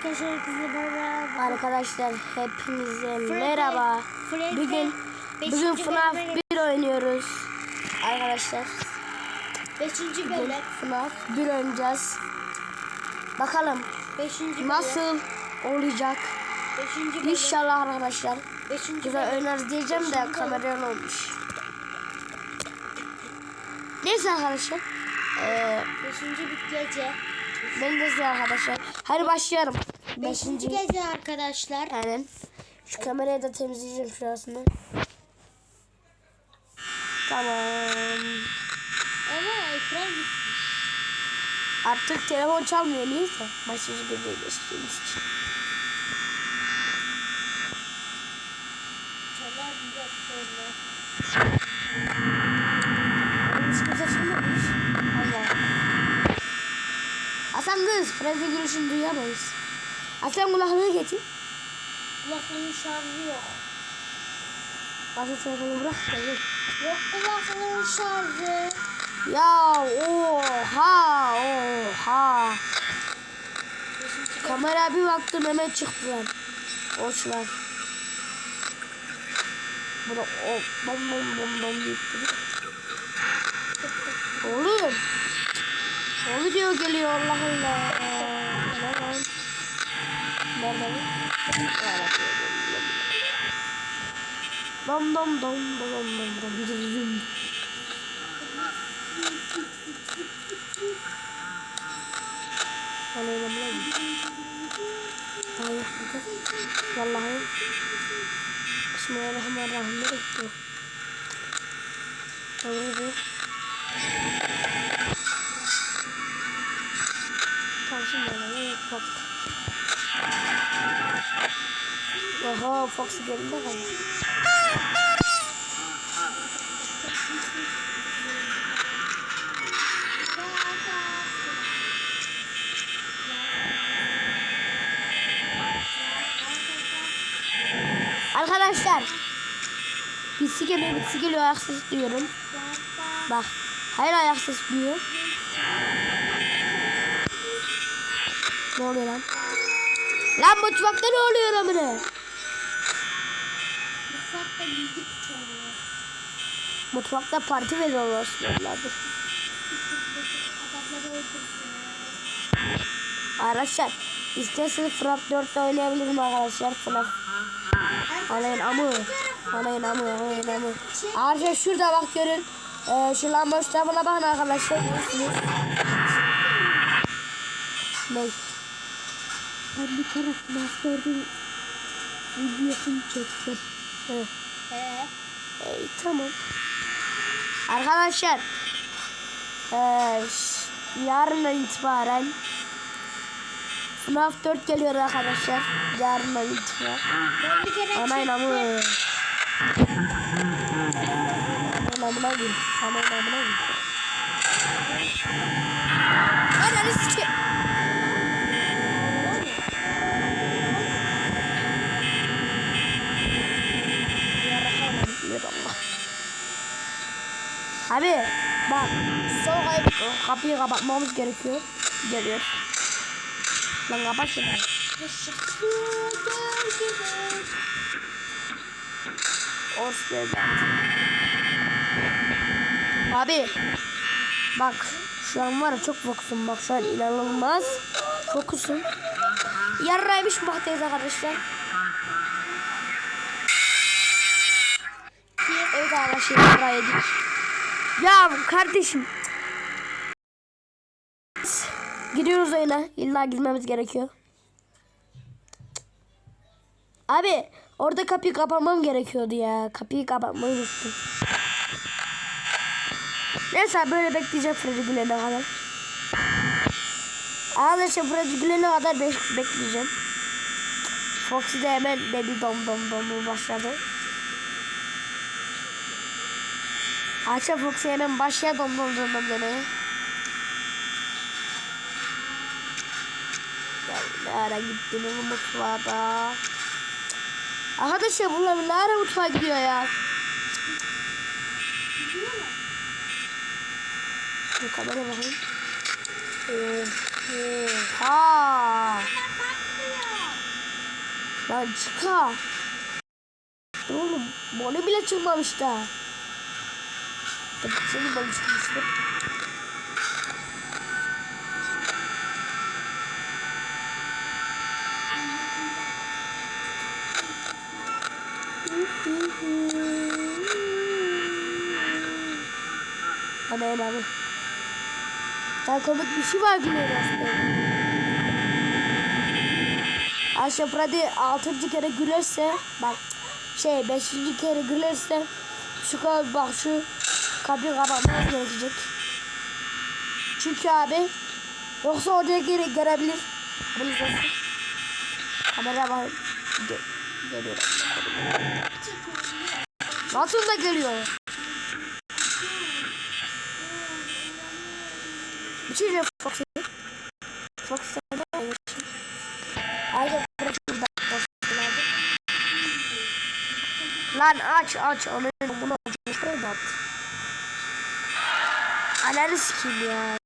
Arkadaşlar hepinize merhaba. Arkadaşlar hepinize Freddy- merhaba. Freddy Bugün beşinci bugün FNAF bölüme 1 oynuyoruz. Arkadaşlar 5. bugün bölüm. FNAF 1 oynayacağız. Bakalım 5. bölüm. nasıl olacak? 5. bölüm. İnşallah arkadaşlar 5. güzel bölüm. oynarız diyeceğim de Beşinci kameradan olmuş. Neyse arkadaşlar. Ee, 5. bir gece. ben de size arkadaşlar. Hadi başlayalım. 5. Beşinci. gece arkadaşlar. Aynen. Şu kamerayı da temizleyeceğim şurasını. Tamam. Ama ekran gitti. Artık telefon çalmıyor niyeyse. Mesajı geliyor geçtiğimiz için. Çalar biraz sonra. Hiç kimse çalmamış. Allah. Hasan kız. Freddy gülüşünü duyamayız. Hasan kulaklığı getir. Kulaklığın şarjı yok. Hasan telefonu bırak. Gel. Yok kulaklığın şarjı. Ya oha oha. Kamera bir baktım hemen çıktılar. Oçlar. Burada o bom bom bom bom deyip. Oğlum. O video geliyor Allah Allah. Ne lan? Nerede bu? Dom dom dom dom dom dom dom dom Bana inanmıyor musun? Hayır bakın. Vallahi. Bismillahirrahmanirrahim. Ne bekliyor? Tamam Oha Fox geldi bakalım. Arkadaşlar. Bitsi geliyor, bitsi geliyor. Ayak sesi duyuyorum. Bak. Hayır ayak sesi duyuyor. Ne oluyor lan? Lan mutfakta ne oluyor amına? Mutfakta müzik çalıyor. Mutfakta parti veriyorlar öldürdü. Arkadaşlar isterseniz FNAF 4'te oynayabilirim arkadaşlar. FNAF. Anayın amı. Anayın amı. Anayın amı. Arkadaşlar şurada bak görün. Ee, şu lamba üstamına bakın arkadaşlar. Ne? Ben bir kere FNAF 4'ün videosunu çektim. He. Tamam. Arkadaşlar. Ş- yarından itibaren FNAF 4 geliyor arkadaşlar. Yarından itibaren. Ben bir kere Anayın çektim. amı. Anayın amına gir. Anayın amına gir. Ananı sike. Abi bak sol kayıp kapıyı kapatmamız gerekiyor. Geliyor. Lan kapat şunu. Abi bak şu an var çok fokusum bak şu an inanılmaz fokusum. Yarraymış baktayız arkadaşlar. Evet arkadaşlar yarraydık. Ya kardeşim. Gidiyoruz oyuna. İlla girmemiz gerekiyor. Abi orada kapıyı kapatmam gerekiyordu ya. Kapıyı kapatmayı unuttum. Neyse böyle bekleyeceğim Freddy Gülen'e kadar. Arkadaşlar Freddy Gülen'e kadar be- bekleyeceğim. Foxy de hemen dedi dom dom dom başladı. Ayça Foxy hemen başlıyor dom dom ne ara gittiniz mutfağa da. Arkadaşlar bunlar ne ara mutfağa gidiyor ya. Bu kamera bakayım. Oha. Lan çıka. Oğlum bana bile çıkmamış da. Bana çıkmıştır. Ana abi. Daha komik bir şey var gülüyor aslında. Ayşe Freddy 6. kere gülerse bak şey 5. kere gülerse şu kadar bak şu kapıyı kapatmamız gerekecek. Çünkü abi yoksa oraya geri gelebilir. Haberiniz olsun. Kamera var. Ge- geliyor. Nasıl da geliyor? Bir şey şurada Foxy nerede? Lan aç aç onu bunu aç. Şuraya da at. Ananı sikeyim ya.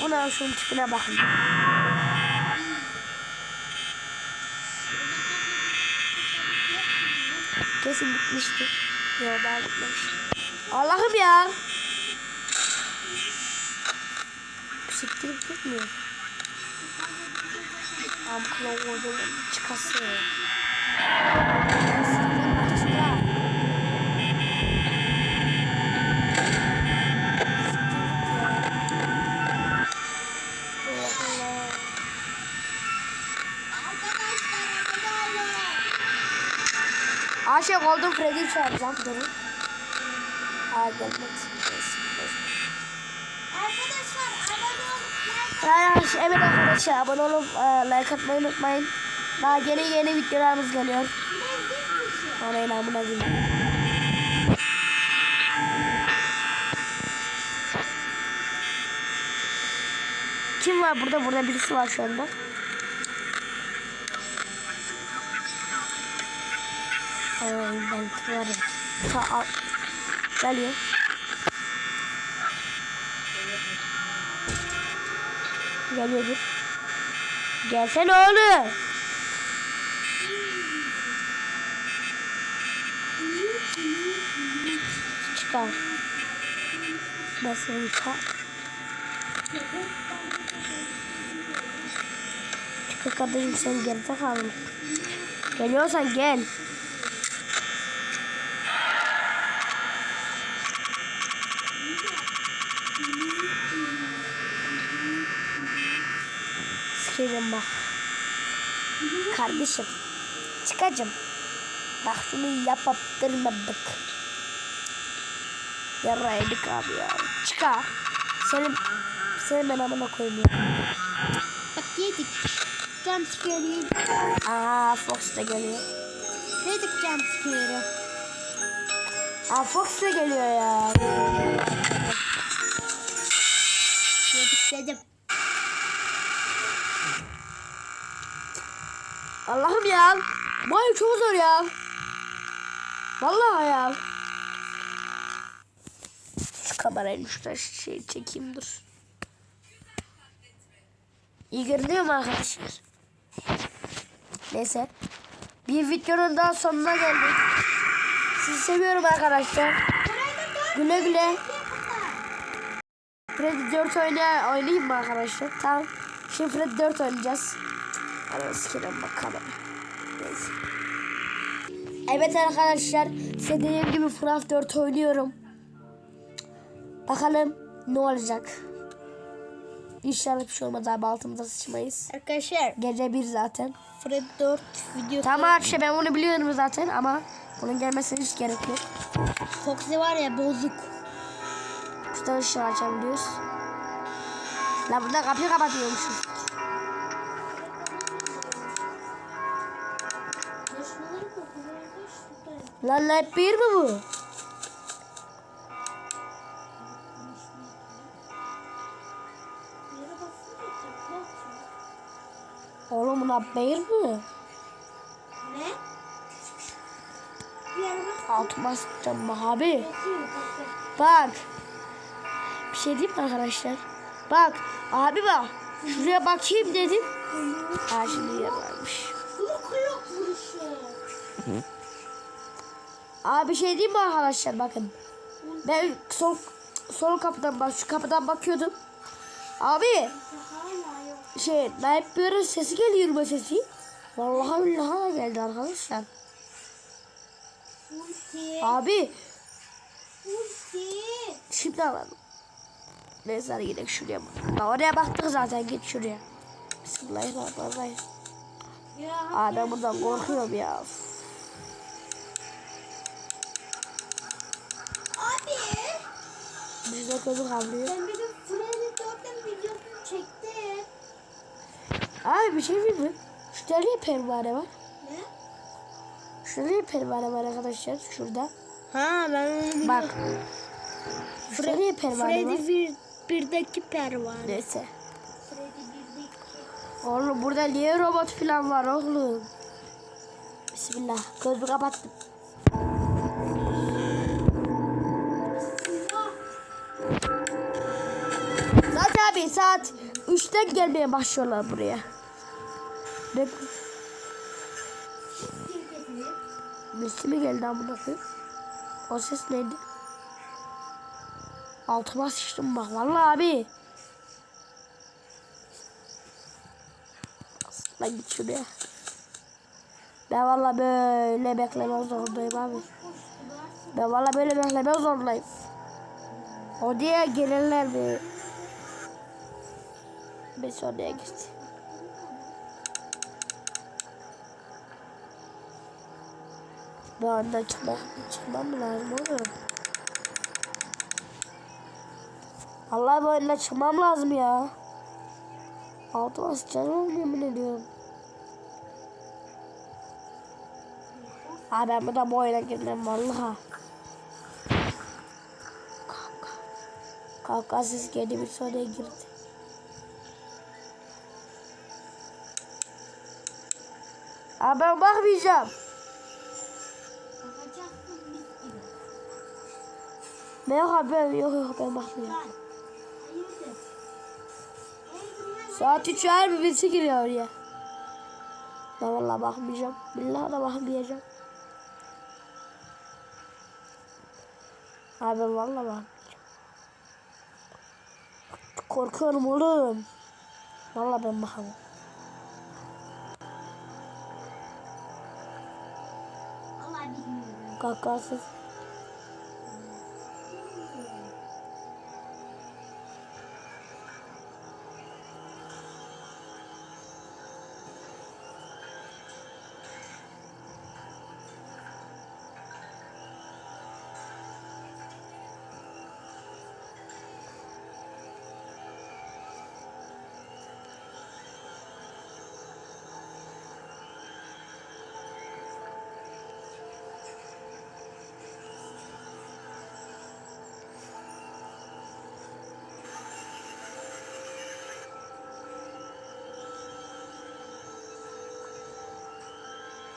Buna şunun tipine bakın. Kesin bitmiştir. Yok daha bitmemiş. Allah'ım ya. Siktirip gitmiyor. Amkla ordunun çıkası. Freddy'yi çağıracağım. Durun. Aa gelmedi. Arkadaşlar Arkadaşlar evet arkadaşlar abone olup e, like atmayı unutmayın. Daha yeni yeni videolarımız geliyor. Ona inanmına bilmiyorum. Kim var burada? Burada birisi var şu anda. Ya. Sağ al. Geliyor. Geliyordur. Gelsene oğlum. Çıkar. Seni çıkar. Çıkar kardeşim sen geride kaldın. Geliyorsan gel. Sikerim bak. Kardeşim. Çıkacım. Bak şunu yaptırmadık. Yaraydık abi ya. Çıkar. Senin senin ben amına koyayım ya. Bak yedik. Jumpscare yedik. Aa Fox da geliyor. Yedik jumpscare'ı. Aa Fox da geliyor ya. Yedik dedim. Allah'ım ya. Bu çok zor ya. Vallahi ya. Şu kamerayı şurada şey çekeyim dur. İyi görünüyor mu arkadaşlar? Neyse. Bir videonun daha sonuna geldik. Sizi seviyorum arkadaşlar. Güle güle. Freddy 4 oynaya, oynayayım mı arkadaşlar? Tamam. Şimdi Freddy 4 oynayacağız. Hadi sikerim bakalım. Neyse. Evet arkadaşlar. Size dediğim gibi FNAF 4 oynuyorum. Bakalım ne olacak. İnşallah bir şey olmaz abi altımıza sıçmayız. Arkadaşlar Gece bir zaten. Fred 4 video Tamam işte ben onu biliyorum zaten ama bunun gelmesine hiç gerek yok. Foxy var ya bozuk. Şuradan ışığı açabiliyoruz. La burada kapıyı kapatıyormuşuz. Lan hep bir mi bu? Oğlum buna bir mi? Ne? Altıma sıçacağım bak abi. Bak. Bir şey diyeyim arkadaşlar? Bak abi bak. Şuraya bakayım dedim. Ha şimdi varmış. Kulu kulak vuruşu. Abi bir şey diyeyim mi arkadaşlar bakın. Ben sol sol kapıdan bak şu kapıdan bakıyordum. Abi şey Naip böyle sesi geliyor yürüme sesi. Vallahi billahi geldi arkadaşlar. Abi şimdi alalım. Neyse hadi gidelim şuraya bak. Ya oraya baktık zaten git şuraya. Bismillahirrahmanirrahim. Ya. Aa ben buradan korkuyorum ya. Bizde kötü kavrıyor. Ben bir de Freddy Dört'ün videosunu çektim. Abi bir şey diyeyim mi? Şurada niye pervane var? Ne? Şurada niye pervane var arkadaşlar? Şurada. Ha ben onu Bak. Şurada niye pervane var? Freddy bir, birdeki pervane. Neyse. Freddy birdeki. Oğlum burada niye robot falan var oğlum? Bismillah. Gözümü kapattım. Abi saat 3'ten gelmeye başlıyorlar buraya. Bek. Messi mi geldi amına koyayım? O ses neydi? Altıma sıçtım bak vallahi abi. Lan git şuraya. Ben vallahi böyle beklemek zorundayım abi. Ben vallahi böyle beklemek zorundayım. O diye gelirler mi? Bir sonraya git. Ben önden çıkmak, çıkmam lazım oğlum? Allah bu çıkmam lazım ya. Altıma sıçacağım yemin ediyorum. Ha ben burada bu oyuna girmem. Kanka siz kendi bir sonraya girdi. Ha ben bakmayacağım. Ne yok abi ben yok yok ben bakmıyorum. Saat 3 her bir birisi giriyor oraya. Ben vallahi bakmayacağım. Billahi da bakmayacağım. Abi ben vallahi bakmayacağım. Korkuyorum oğlum. Vallahi ben bakamam. got.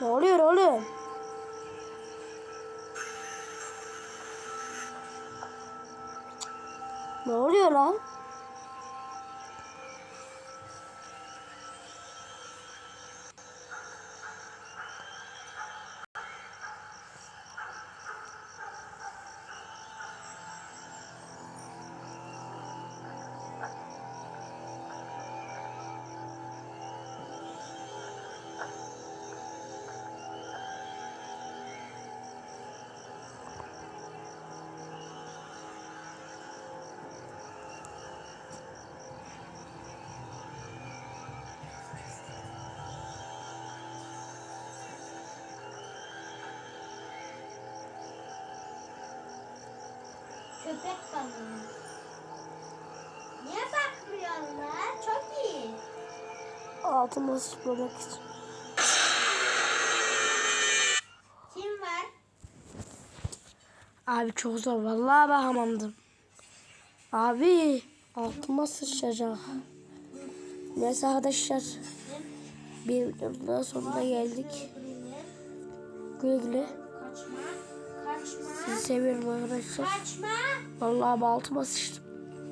Ne oluyor oğlum? Ne oluyor lan? Köpek balığı. Niye bakmıyorsun lan? Çok iyi. Altıma sıçmamak için. Kim var? Abi çok zor. Vallahi bakamamdım. Abi altıma sıçacak. Neyse arkadaşlar. Bir videonun daha sonuna geldik. Güle güle. Sizi seviyorum arkadaşlar. Kaçma. Vallahi altıma sıçtım.